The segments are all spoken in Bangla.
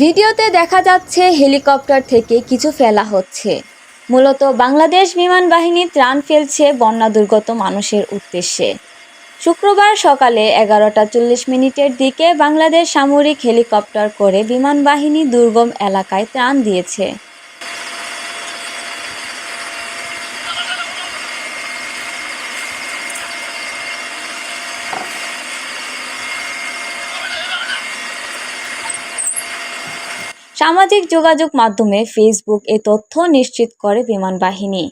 ভিডিওতে দেখা যাচ্ছে হেলিকপ্টার থেকে কিছু ফেলা হচ্ছে। মূলত বাংলাদেশ বিমান বাহিনী ত্রাণ ফেলছে বন্যা দুর্গত মানুষের উদ্দেশ্যে। শুক্রবার সকালে এগারোটা চল্লিশ মিনিটের দিকে বাংলাদেশ সামরিক হেলিকপ্টার করে বিমান বাহিনী দুর্গম এলাকায় ত্রাণ দিয়েছে। সামাজিক যোগাযোগ মাধ্যমে ফেসবুক এ তথ্য নিশ্চিত করে বিমান বাহিনী।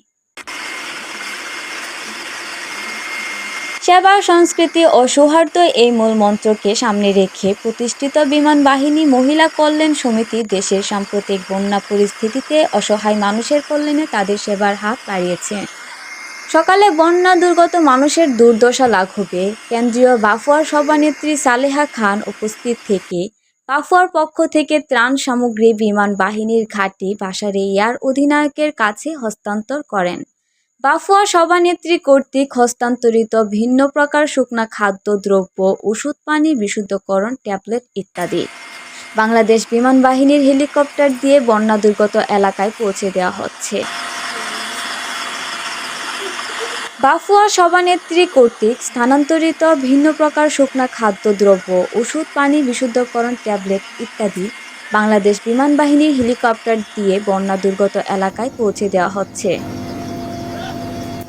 সেবা, সংস্কৃতি ও সৌহার্দ্য এই মূল মন্ত্রকে সামনে রেখে প্রতিষ্ঠিত বিমান বাহিনী মহিলা কল্যাণ সমিতি দেশের সাম্প্রতিক বন্যা পরিস্থিতিতে অসহায় মানুষের কল্যাণে তাদের সেবার হাত বাড়িয়েছে। সকালে বন্যা দুর্গত মানুষের দুর্দশা লাঘবে। কেন্দ্রীয় বাফুয়ার সভানেত্রী সালেহা খান উপস্থিত থেকে বাফুয়ার পক্ষ থেকে ত্রাণ সামগ্রী বিমান বাহিনীর ঘাঁটি বাসারে এয়ার অধিনায়কের কাছে হস্তান্তর করেন। বাফুয়া সভানেত্রী কর্তৃক হস্তান্তরিত ভিন্ন প্রকার শুকনা খাদ্য, দ্রব্য, ওষুধ পানি, বিশুদ্ধকরণ, ট্যাবলেট ইত্যাদি। বাংলাদেশ বিমান বাহিনীর হেলিকপ্টার দিয়ে বন্যা দুর্গত এলাকায় পৌঁছে দেওয়া হচ্ছে। বাফুয়া সভানেত্রী কর্তৃক স্থানান্তরিত ভিন্ন প্রকার শুকনা খাদ্যদ্রব্য ওষুধ, পানি, বিশুদ্ধকরণ, ট্যাবলেট ইত্যাদি বাংলাদেশ বিমান বাহিনীর হেলিকপ্টার দিয়ে বন্যা দুর্গত এলাকায় পৌঁছে দেওয়া হচ্ছে।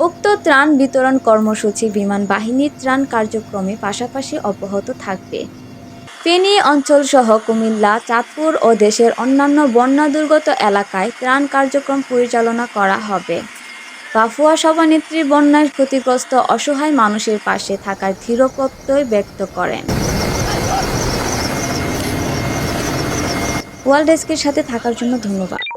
উক্ত ত্রাণ বিতরণ কর্মসূচি বিমান বাহিনীর ত্রাণ কার্যক্রমে পাশাপাশি অব্যাহত থাকবে। ফেনী অঞ্চলসহ কুমিল্লা, চাঁদপুর ও দেশের অন্যান্য বন্যা দুর্গত এলাকায় ত্রাণ কার্যক্রম পরিচালনা করা হবে। বাফুয়া সভানেত্রীর বন্যায় ক্ষতিগ্রস্ত অসহায় মানুষের পাশে থাকার দৃঢ় ব্যক্ত করেন। ওয়ার্ল্ড ডেস্কের সাথে থাকার জন্য ধন্যবাদ।